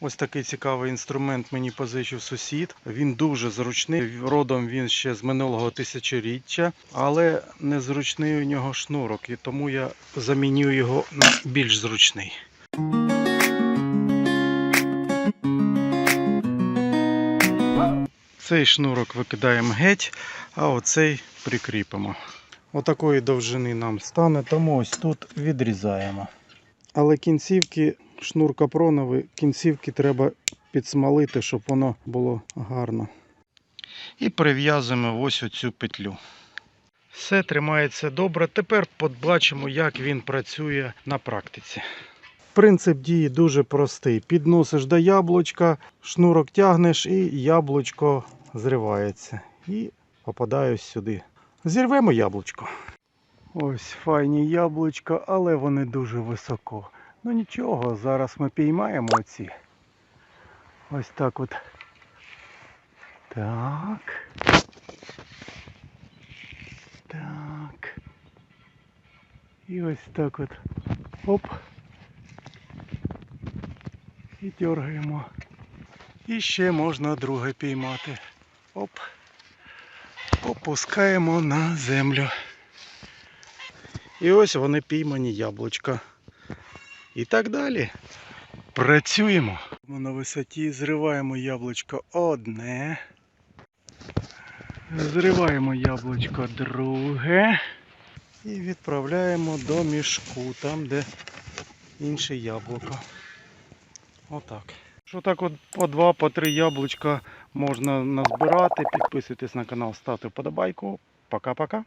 Ось такий цікавий інструмент мені позичив сусід. Він дуже зручний. Родом він ще з минулого тисячоріччя, але незручний у нього шнурок, і тому я заміню його на більш зручний. Цей шнурок викидаємо геть, а оцей прикріпимо. Отакої довжини нам стане, тому ось тут відрізаємо. Але кінцівки шнур капроновий, кінцівки треба підсмалити, щоб воно було гарно. І прив'язуємо ось оцю петлю. Все тримається добре. Тепер побачимо, як він працює на практиці. Принцип дії дуже простий. Підносиш до яблучка, шнурок тягнеш і яблучко зривається. І попадає сюди. Зірвемо яблучко. Ось файні яблучка, але вони дуже високо. Ну нічого, зараз ми піймаємо оці. Ось так от. Так. Так. І ось так от. Оп. І дергаємо. І ще можна друге піймати. Оп. Опускаємо на землю. І ось вони піймані яблучка. І так далі. Працюємо. Ми на висоті зриваємо яблучко одне. Зриваємо яблучко друге. І відправляємо до мішку, там де інше яблуко. Отак. Що так от по два, по три яблучка можна назбирати. Підписуйтесь на канал, ставте вподобайку. Пока-пока.